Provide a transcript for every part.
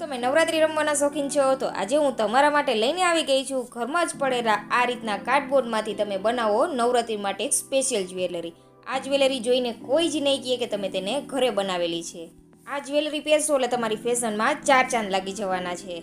તમે નવરાત્રી રમવાના શોખીન છો તો આજે હું તમારા માટે લઈને આવી ગઈ છું. ઘરમાં જ પડેલા આ રીતના કાર્ડબોર્ડમાંથી તમે બનાવો નવરાત્રી માટે એક સ્પેશિયલ જ્વેલરી આ જ્વેલરી જોઈને કોઈ જ નહીં કહે કે તમે તેને ઘરે બનાવેલી છે. આ જ્વેલરી પહેરશો એટલે તમારી ફેશનમાં ચાર ચાંદ લાગી જવાના છે.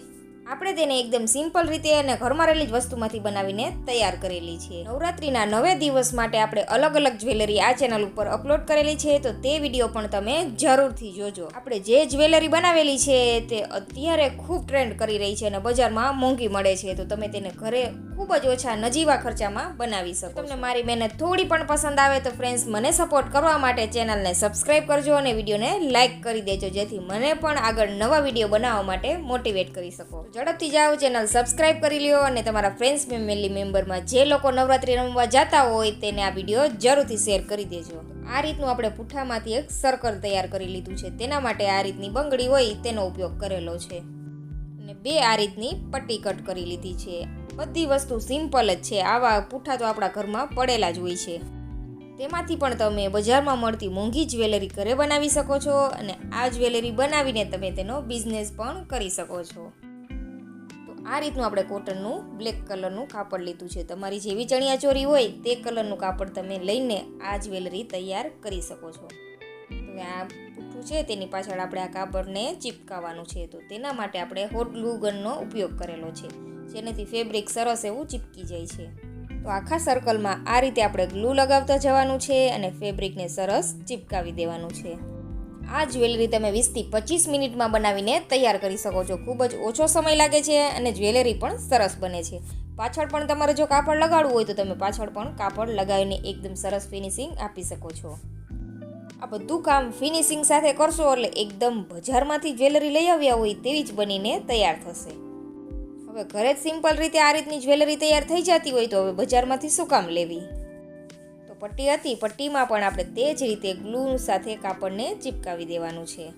આપણે તેને એકદમ સિમ્પલ રીતે અને ઘરમાં રહેલી જ વસ્તુમાંથી બનાવીને તૈયાર કરેલી છે. નવરાત્રિના નવે દિવસ માટે આપણે અલગ અલગ જ્વેલરી આ ચેનલ ઉપર અપલોડ કરેલી છે, તો તે વીડિયો પણ તમે જરૂરથી જોજો. આપણે જે જ્વેલરી બનાવેલી છે, તે અત્યારે ખૂબ ટ્રેન્ડ કરી રહી છે અને બજારમાં મોંઘી મળે છે, તો તમે તેને ઘરે ખૂબ જ ઓછા નજીવા ખર્ચામાં બનાવી શકો તમને મારી મહેનત થોડી પણ પસંદ આવે તો ફ્રેન્ડ્સ મને સપોર્ટ કરવા માટે ચેનલને સબસ્ક્રાઈબ કરજો અને વિડીયોને લાઇક કરી દેજો જેથી મને પણ આગળ નવા વીડિયો બનાવવા માટે મોટિવેટ કરી શકો. ઝડપથી જાઓ ચેનલ સબસ્ક્રાઈબ કરી લ્યો અને તમારા ફ્રેન્ડ્સ ફેમિલી મેમ્બરમાં જે લોકો નવરાત્રી રમવા જતા હોય તેને આ વીડિયો જરૂરથી શેર કરી દેજો. આ રીતનું આપણે પુઠ્ઠામાંથી એક સર્કલ તૈયાર કરી લીધું છે. તેના માટે આ રીતની બંગડી હોય તેનો ઉપયોગ કરેલો છે. અને બે આ રીતની પટ્ટી કટ કરી લીધી છે. બધી વસ્તુ સિમ્પલ જ છે. આવા પૂઠા તો આપણા ઘરમાં પડેલા જ હોય છે. તેમાંથી પણ તમે બજારમાં મળતી મોંઘી જ્વેલરી ઘરે બનાવી શકો છો અને આ જ્વેલરી બનાવીને તમે તેનો બિઝનેસ પણ કરી શકો છો. તો આ રીતનું આપણે કોટનનું, બ્લેક કલરનું કાપડ લીધું છે. તમારી જેવી ચણિયા ચોરી હોય તે કલરનું કાપડ તમે લઈને આ જ્વેલરી તૈયાર કરી શકો છો. તો આ પુઠ્ઠું છે તેની પાછળ આપણે આ કાપડને ચીપકાવવાનું છે. તો તેના માટે આપણે હોટ ગ્લુ ગનનો ઉપયોગ કરેલો છે. જેનાથી ફેબ્રિક સરસ એવું ચીપકી જાય છે. તો આખા સર્કલમાં આ રીતે આપણે ગ્લુ લગાવતા જવાનું છે અને ફેબ્રિકને સરસ ચીપકાવી દેવાનું છે. આ જ્વેલરી તમે વીસથી પચીસ મિનિટમાં બનાવીને તૈયાર કરી શકો છો. ખૂબ જ ઓછો સમય લાગે છે અને જ્વેલરી પણ સરસ બને છે. પાછળ પણ તમારે જો કાપડ લગાડવું હોય તો તમે પાછળ પણ કાપડ લગાવીને એકદમ સરસ ફિનિશિંગ આપી શકો છો. આ બધું કામ ફિનિશિંગ સાથે કરશો એટલે એકદમ બજારમાંથી જ્વેલરી લઈ આવ્યા હોય તેવી જ બનીને તૈયાર થશે. હવે ઘરે જ સિમ્પલ રીતે આ રીતની જ્વેલરી તૈયાર થઈ જતી હોય તો હવે બજારમાંથી શું કામ લેવી? તો પટ્ટી હતી, પટ્ટીમાં પણ આપણે તે જ રીતે ગ્લુ સાથે કાપડને ચીપકાવી દેવાનું છે.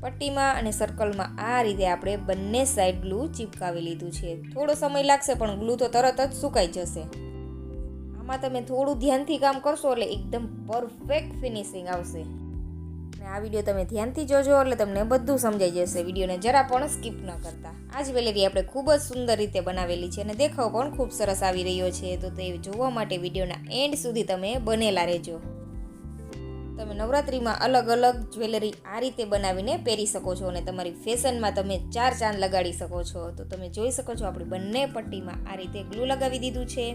પટ્ટીમાં અને સર્કલમાં આ રીતે આપણે બંને સાઈડ ગ્લુ ચીપકાવી લીધું છે. થોડો સમય લાગશે પણ ગ્લુ તો તરત જ સુકાઈ જશે. આમાં તમે થોડું ધ્યાનથી કામ કરશો એટલે એકદમ પરફેક્ટ ફિનિશિંગ આવશે. અને આ વીડિયો તમે ધ્યાનથી જોજો એટલે તમને બધું સમજાઈ જશે. વિડીયોને જરા પણ સ્કીપ ન કરતા. આ જ્વેલરી આપણે ખૂબ જ સુંદર રીતે બનાવેલી છે અને દેખાવ પણ ખૂબ સરસ આવી રહ્યો છે. તો તે જોવા માટે વિડીયોના એન્ડ સુધી તમે બનેલા રહેજો. તમે નવરાત્રિમાં અલગ અલગ જ્વેલરી આ રીતે બનાવીને પહેરી શકો છો અને તમારી ફેશનમાં તમે ચાર ચાંદ લગાડી શકો છો. તો તમે જોઈ શકો છો, આપણી બંને પટ્ટીમાં આ રીતે ગ્લુ લગાવી દીધું છે.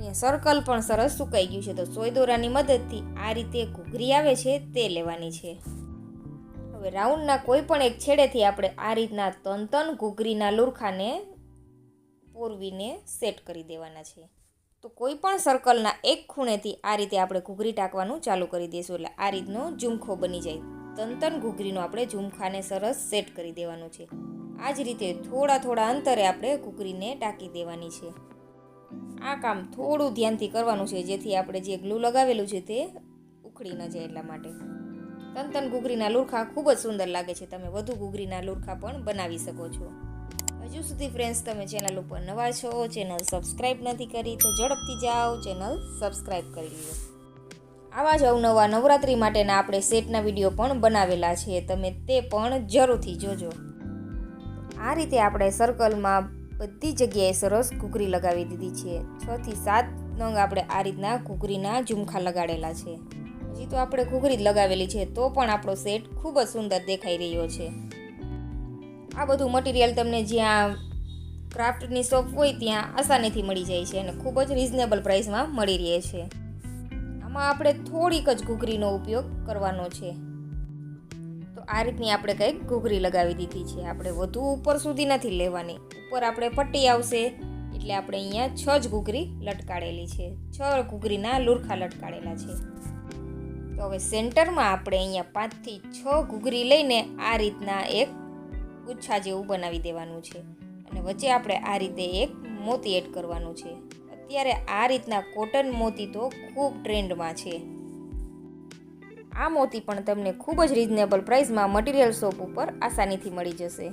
અહીંયા સર્કલ પણ સરસ સુકાઈ ગયું છે. તો સોય દોરાની મદદથી આ રીતે ઘૂઘરી આવે છે તે લેવાની છે. હવે રાઉન્ડના કોઈ પણ એક છેડેથી આપણે આ રીતના તન તન ઘૂઘરીના લુરખાને પોરવીને સેટ કરી દેવાના છે. તો કોઈ પણ સર્કલના એક ખૂણેથી આ રીતે આપણે ઘૂઘરી ટાંકવાનું ચાલુ કરી દઈશું. એટલે આ રીતનો ઝુમખો બની જાય. તન તન ઘૂઘરીનો આપણે ઝુમખાને સરસ સેટ કરી દેવાનું છે. આ જ રીતે થોડા થોડા અંતરે આપણે ઘૂઘરીને ટાંકી દેવાની છે. આ કામ થોડું ધ્યાનથી કરવાનું છે, જેથી આપણે જે ગ્લુ લગાવેલું છે તે ઉખડી ન જાય એટલા માટે. તન તન ઘૂઘરીના લુરખા ખૂબ જ સુંદર લાગે છે. તમે વધુ ઘૂઘરીના લુરખા પણ બનાવી શકો છો. હજુ સુધી ફ્રેન્ડ્સ તમે ચેનલ ઉપર નવા છો ચેનલ સબસ્ક્રાઈબ નથી કરી, તો ઝડપથી જાઓ ચેનલ સબસ્ક્રાઈબ કરી લો આવા જ અવનવા નવરાત્રી માટેના આપણે સેટના વીડિયો પણ બનાવેલા છે. તમે તે પણ જરૂરથી જોજો. આ રીતે આપણે સર્કલમાં બધી જગ્યાએ સરસ ઘૂઘરી લગાવી દીધી છે. છ થી સાત નંગ આપણે આ રીતના ઘૂઘરીના ઝુમખા લગાડેલા છે. હજી તો આપણે ઘૂઘરી જ લગાવેલી છે, તો પણ આપણો સેટ ખૂબ જ સુંદર દેખાઈ રહ્યો છે. આ બધું મટીરિયલ તમને જ્યાં ક્રાફ્ટની શોપ હોય ત્યાં આસાનીથી મળી જાય છે અને ખૂબ જ રિઝનેબલ પ્રાઇસમાં મળી રહે છે. આમાં આપણે થોડીક જ ઘૂઘરીનો ઉપયોગ કરવાનો છે. આ રીતની આપણે કંઈક ઘૂઘરી લગાવી દીધી છે. આપણે વધુ ઉપર સુધી નથી લેવાની. ઉપર આપણે પટ્ટી આવશે. એટલે આપણે અહીંયા છ જ ઘૂઘરી લટકાડેલી છે. છ ઘૂઘરીના લુરખા લટકાડેલા છે. તો હવે સેન્ટરમાં આપણે અહીંયા પાંચથી છ ઘૂઘરી લઈને આ રીતના એક ગુચ્છા જેવું બનાવી દેવાનું છે. અને વચ્ચે આપણે આ રીતે એક મોતી એડ કરવાનું છે. અત્યારે આ રીતના કોટન મોતી તો ખૂબ ટ્રેન્ડમાં છે. આ મોતી પણ તમને ખૂબ જ રિઝનેબલ પ્રાઇસમાં મટીરિયલ શોપ ઉપર આસાનીથી મળી જશે.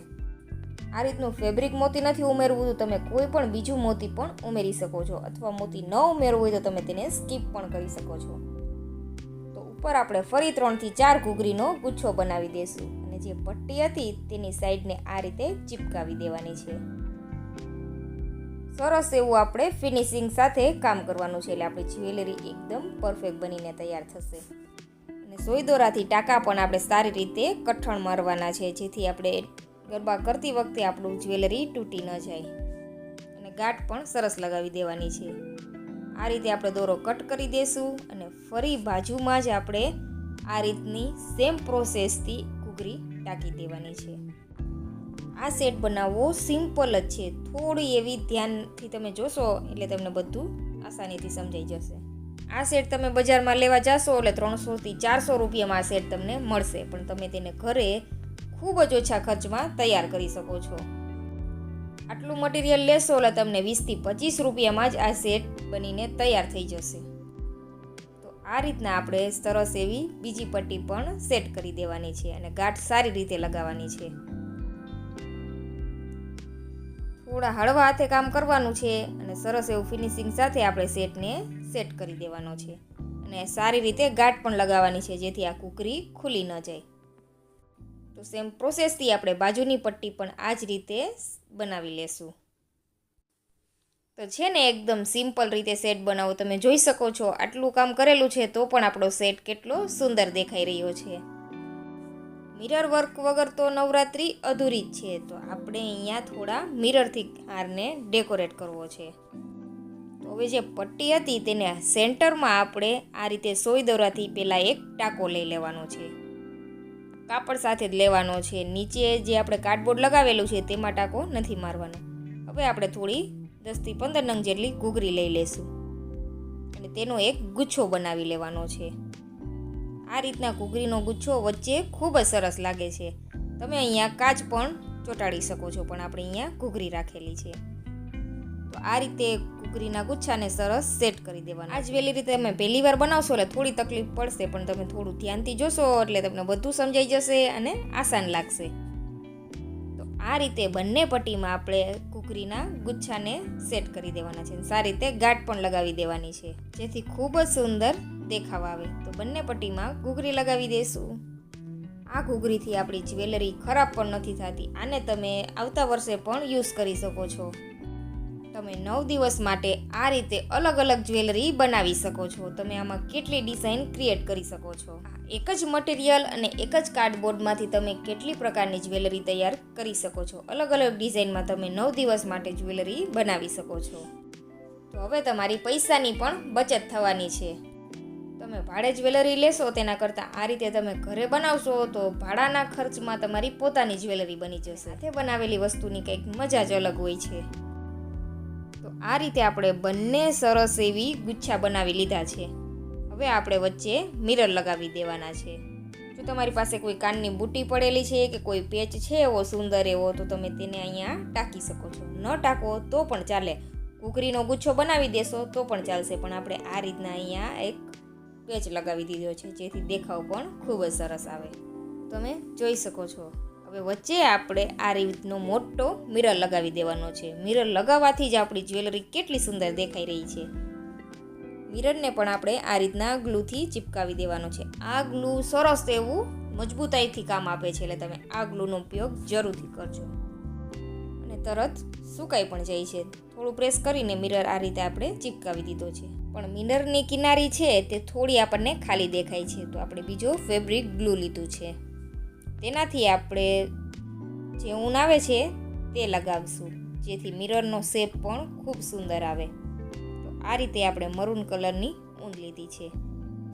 આ રીતનું ફેબ્રિક મોતી નથી ઉમેરવું તો તમે કોઈ પણ બીજું મોતી પણ ઉમેરી શકો છો અથવા મોતી ન ઉમેરવું હોય તો તમે તેને સ્કીપ પણ કરી શકો છો. તો ઉપર આપણે ફરી ત્રણથી ચાર ઘૂઘરીનો ગુચ્છો બનાવી દઈશું અને જે પટ્ટી હતી તેની સાઈડને આ રીતે ચીપકાવી દેવાની છે. સરસ એવું આપણે ફિનિશિંગ સાથે કામ કરવાનું છે એટલે આપણી જ્વેલરી એકદમ પરફેક્ટ બનીને તૈયાર થશે. અને સોય દોરાથી ટાંકા પણ આપણે સારી રીતે કઠણ મારવાના છે, જેથી આપણે ગરબા કરતી વખતે આપણું જ્વેલરી તૂટી ન જાય. અને ગાંઠ પણ સરસ લગાવી દેવાની છે. આ રીતે આપણે દોરો કટ કરી દેશું અને ફરી બાજુમાં જ આપણે આ રીતની સેમ પ્રોસેસથી કુકરી ટાંકી દેવાની છે. આ સેટ બનાવવો સિમ્પલ જ છે. થોડી એવી ધ્યાનથી તમે જોશો એટલે તમને બધું આસાનીથી સમજાઈ જશે. આ સેટ તમે બજારમાં લેવા જાશો એટલે ત્રણસોથી ચારસો રૂપિયામાં આ સેટ તમને મળશે. પણ તમે તેને ઘરે ખૂબ જ ઓછા ખર્ચમાં તૈયાર કરી શકો છો. આટલું મટીરિયલ લેશો એટલે તમને વીસથી પચીસ રૂપિયામાં જ આ સેટ બનીને તૈયાર થઈ જશે. તો આ રીતના આપણે સરસ એવી બીજી પટ્ટી પણ સેટ કરી દેવાની છે અને ગાંઠ સારી રીતે લગાવવાની છે. થોડા હળવા હાથે કામ કરવાનું છે અને સરસ એવું ફિનિશિંગ સાથે આપણે સેટને સેટ કરી દેવાનો છે. અને સારી રીતે ગાંઠ પણ લગાવવાની છે જેથી આ કુકરી ખુલી ન જાય. તો સેમ પ્રોસેસથી આપણે બાજુની પટ્ટી પણ આ જ રીતે બનાવી લેશું. તો છે ને એકદમ સિમ્પલ રીતે સેટ બનાવો. તમે જોઈ શકો છો આટલું કામ કરેલું છે તો પણ આપણો સેટ કેટલો સુંદર દેખાઈ રહ્યો છે. મિરર વર્ક વગર તો નવરાત્રિ અધૂરી જ છે. તો આપણે અહીંયા થોડા મિરરથી હારને ડેકોરેટ કરવો છે. તો હવે જે પટ્ટી હતી તેને સેન્ટરમાં આપણે આ રીતે સોય દોરાથી પહેલાં એક ટાંકો લઈ લેવાનો છે. કાપડ સાથે જ લેવાનો છે. નીચે જે આપણે કાર્ડબોર્ડ લગાવેલું છે તેમાં ટાંકો નથી મારવાનો. હવે આપણે થોડી દસથી પંદર નંગ જેટલી ઘૂઘરી લઈ લેશું. અને તેનો એક ગુચ્છો બનાવી લેવાનો છે. આ રીતના ઘૂઘરીનો ગુચ્છો વચ્ચે ખૂબ જ સરસ લાગે છે. તમે અહીંયા કાચ પણ ચોંટાડી શકો છો, પણ આપણે અહીંયા ઘૂઘરી રાખેલી છે. તો આ રીતે ઘૂઘરીના ગુચ્છાને સરસ સેટ કરી દેવાના આ રીતે તમે પહેલી વાર બનાવશો એટલે થોડી તકલીફ પડશે, પણ તમે થોડું ધ્યાનથી જોશો એટલે તમને બધું સમજાઈ જશે અને આસાન લાગશે. તો આ રીતે બંને પટ્ટીમાં આપણે ઘૂઘરીના ગુચ્છાને સેટ કરી દેવાના છે સારી રીતે ગાંઠ પણ લગાવી દેવાની છે. જેથી ખૂબ જ સુંદર દેખાવ આવે. તો બંને પટ્ટીમાં ઘૂઘરી લગાવી દેશું. આ ઘૂઘરીથી આપણી જ્વેલરી ખરાબ પણ નથી થતી. આને તમે આવતા વર્ષે પણ યુઝ કરી શકો છો. તમે નવ દિવસ માટે આ રીતે અલગ અલગ જ્વેલરી બનાવી શકો છો. તમે આમાં કેટલી ડિઝાઇન ક્રિએટ કરી શકો છો. એક જ મટીરિયલ અને એક જ કાર્ડબોર્ડમાંથી તમે કેટલી પ્રકારની જ્વેલરી તૈયાર કરી શકો છો. અલગ અલગ ડિઝાઇનમાં તમે નવ દિવસ માટે જ્વેલરી બનાવી શકો છો. તો હવે તમારી પૈસાની પણ બચત થવાની છે. તમે ભાડે જ્વેલરી લેશો તેના કરતાં આ રીતે તમે ઘરે બનાવશો તો ભાડાના ખર્ચમાં તમારી પોતાની જ્વેલરી બની જશે. સાથે બનાવેલી વસ્તુની કંઈક મજા જ અલગ હોય છે. તો આ રીતે આપણે બંને સરસ એવી ગુચ્છા બનાવી લીધા છે. હવે આપણે વચ્ચે મિરર લગાવી દેવાના છે. જો તમારી પાસે કોઈ કાનની બુટ્ટી પડેલી છે કે કોઈ પેચ છે એવો સુંદર એવો, તો તમે તેને અહીંયા ટાંકી શકો છો. ન ટાંકો તો પણ ચાલે. કુકરીનો ગુચ્છો બનાવી દેશો તો પણ ચાલશે. પણ આપણે આ રીતના અહીંયા એક પેચ લગાવી દીધો છે, જેથી દેખાવ પણ ખૂબ જ સરસ આવે. તમે જોઈ શકો છો. હવે વચ્ચે આપણે આ રીતનો મોટો મિરર લગાવી દેવાનો છે. મિરર લગાવવાથી જ આપણી જ્વેલરી કેટલી સુંદર દેખાઈ રહી છે. મિરરને પણ આપણે આ રીતના ગ્લુથી ચિપકાવી દેવાનો છે. આ ગ્લુ સરસ એવું મજબૂતાઈથી કામ આપે છે, એટલે તમે આ ગ્લુનો ઉપયોગ જરૂરથી કરજો. અને તરત સુકાઈ પણ જાય છે. થોડું પ્રેસ કરીને મિરર આ રીતે આપણે ચિપકાવી દીધો છે. પણ મિરરની કિનારી છે તે થોડી આપણને ખાલી દેખાય છે. તો આપણે બીજો ફેબ્રિક ગ્લુ લીધું છે. તેનાથી આપણે જે ઊન આવે છે તે લગાવશું. જેથી મિરરનો શેપ પણ ખૂબ સુંદર આવે. તો આ રીતે આપણે મરૂન કલરની ઊન લીધી છે.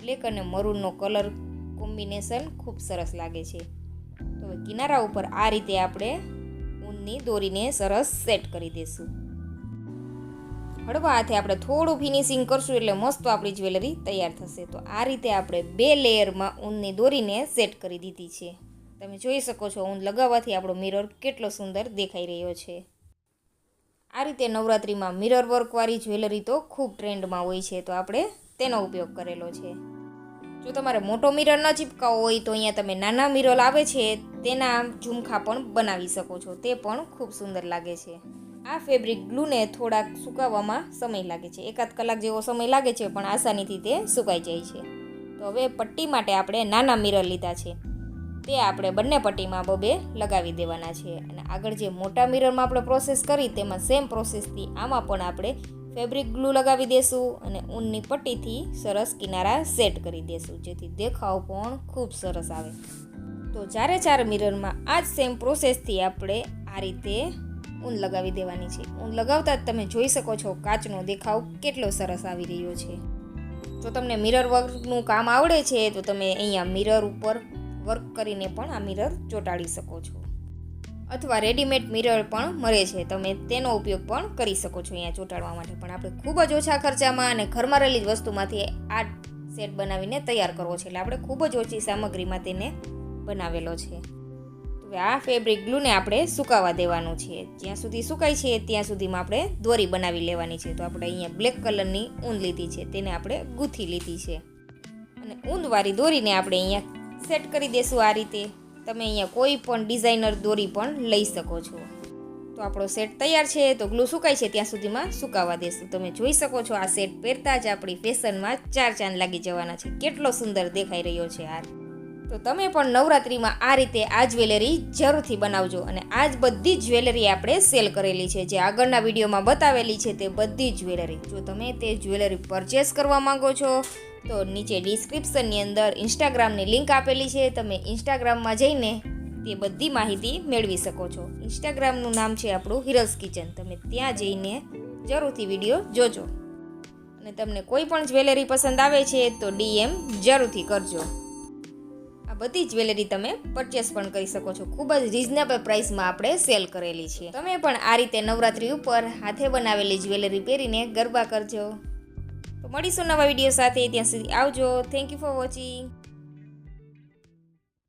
બ્લેક અને મરૂનનો કલર કોમ્બિનેશન ખૂબ સરસ લાગે છે. તો કિનારા ઉપર આ રીતે આપણે ઊનની દોરીને સરસ સેટ કરી દઈશું હળવા હાથે આપણે થોડું ફિનિશિંગ કરશું એટલે મસ્ત આપણી જ્વેલરી તૈયાર થશે. તો આ રીતે આપણે બે લેયરમાં ઊનની દોરીને સેટ કરી દીધી છે. તમે જોઈ શકો છો ઊન લગાવવાથી આપણો મિરર કેટલો સુંદર દેખાઈ રહ્યો છે. આ રીતે નવરાત્રિમાં મિરર વર્કવાળી જ્વેલરી તો ખૂબ ટ્રેન્ડમાં હોય છે, તો આપણે તેનો ઉપયોગ કરેલો છે. જો તમારે મોટો મિરર ન ચીપકાવો હોય તો અહીંયા તમે નાના મિરર આવે છે, તેના ઝુમખા પણ બનાવી શકો છો, તે પણ ખૂબ સુંદર લાગે છે. આ ફેબ્રિક ગ્લુને થોડાક સુકાવવામાં સમય લાગે છે. એકાદ કલાક જેવો સમય લાગે છે, પણ આસાનીથી તે સુકાઈ જાય છે. તો હવે પટ્ટી માટે આપણે નાના મિરર લીધા છે. તે આપણે બંને પટ્ટીમાં બબે લગાવી દેવાના છે. અને આગળ જે મોટા મિરરમાં આપણે પ્રોસેસ કરી, તેમાં સેમ પ્રોસેસથી આમાં પણ આપણે ફેબ્રિક ગ્લુ લગાવી દેશું અને ઊનની પટ્ટીથી સરસ કિનારા સેટ કરી દેશું, જેથી દેખાવ પણ ખૂબ સરસ આવે. તો ચારે ચાર મિરરમાં આ જ સેમ પ્રોસેસથી આપણે આ રીતે ઊન લગાવી દેવાની છે. ઊન લગાવતા જ તમે જોઈ શકો છો કાચનો દેખાવ કેટલો સરસ આવી રહ્યો છે. જો તમને મિરર વર્કનું કામ આવડે છે, તો તમે અહીંયા મિરર ઉપર વર્ક કરીને પણ આ મિરર ચોંટાડી શકો છો. અથવા રેડીમેડ મિરર પણ મળે છે, તમે તેનો ઉપયોગ પણ કરી શકો છો અહીંયા ચોંટાડવા માટે. પણ આપણે ખૂબ જ ઓછા ખર્ચામાં અને ઘરમાં રહેલી જ વસ્તુમાંથી આ સેટ બનાવીને તૈયાર કરવો છે. એટલે આપણે ખૂબ જ ઓછી સામગ્રીમાં તેને બનાવેલો છે. હવે આ ફેબ્રિક ગ્લુને આપણે સુકાવા દેવાનું છે. જ્યાં સુધી સુકાય છે, ત્યાં સુધીમાં આપણે દોરી બનાવી લેવાની છે. તો આપણે અહીંયા બ્લેક કલરની ઊંધ લીધી છે. તેને આપણે ગૂંથી લીધી છે. અને ઊંધવાળી દોરીને આપણે અહીંયા સેટ કરી દેશું આ રીતે. તમે અહીંયા કોઈ પણ ડિઝાઇનર દોરી પણ લઈ શકો છો. તો આપણો સેટ તૈયાર છે, તો ગ્લુ સુકાય છે, ત્યાં સુધીમાં સુકાવા દેશું. તમે જોઈ શકો છો આ સેટ પહેરતા જ આપણી ફેશનમાં ચાર ચાંદ લાગી જવાના છે. કેટલો સુંદર દેખાઈ રહ્યો છે આ. તો તમે પણ નવરાત્રિમાં આ રીતે આ જ્વેલરી જરૂરથી બનાવજો અને આ જ બધી જ્વેલરી આપણે સેલ કરેલી છે. જે આગળના વિડીયોમાં બતાવેલી છે તે બધી જ્વેલરી. જો તમે તે જ્વેલરી પરચેસ કરવા માંગો છો, તો નીચે ડિસ્ક્રિપ્શનની અંદર ઇન્સ્ટાગ્રામની લિંક આપેલી છે. તમે ઇન્સ્ટાગ્રામમાં જઈને તે બધી માહિતી મેળવી શકો છો. ઇન્સ્ટાગ્રામનું નામ છે આપણું હિરલ્સ કિચન તમે ત્યાં જઈને જરૂરથી વીડિયો જોજો. અને તમને કોઈ પણ જ્વેલરી પસંદ આવે છે, તો ડીએમ જરૂરથી કરજો. આ બધી જ્વેલરી તમે પરચેસ પણ કરી શકો છો. ખૂબ જ રિઝનેબલ પ્રાઇસમાં આપણે સેલ કરેલી છે. તમે પણ આ રીતે નવરાત્રી ઉપર હાથે બનાવેલી જ્વેલરી પહેરીને ગરબા કરજો. તો મળીશું નવા વીડિયો સાથે. ત્યાં સુધી આવજો. Thank you for watching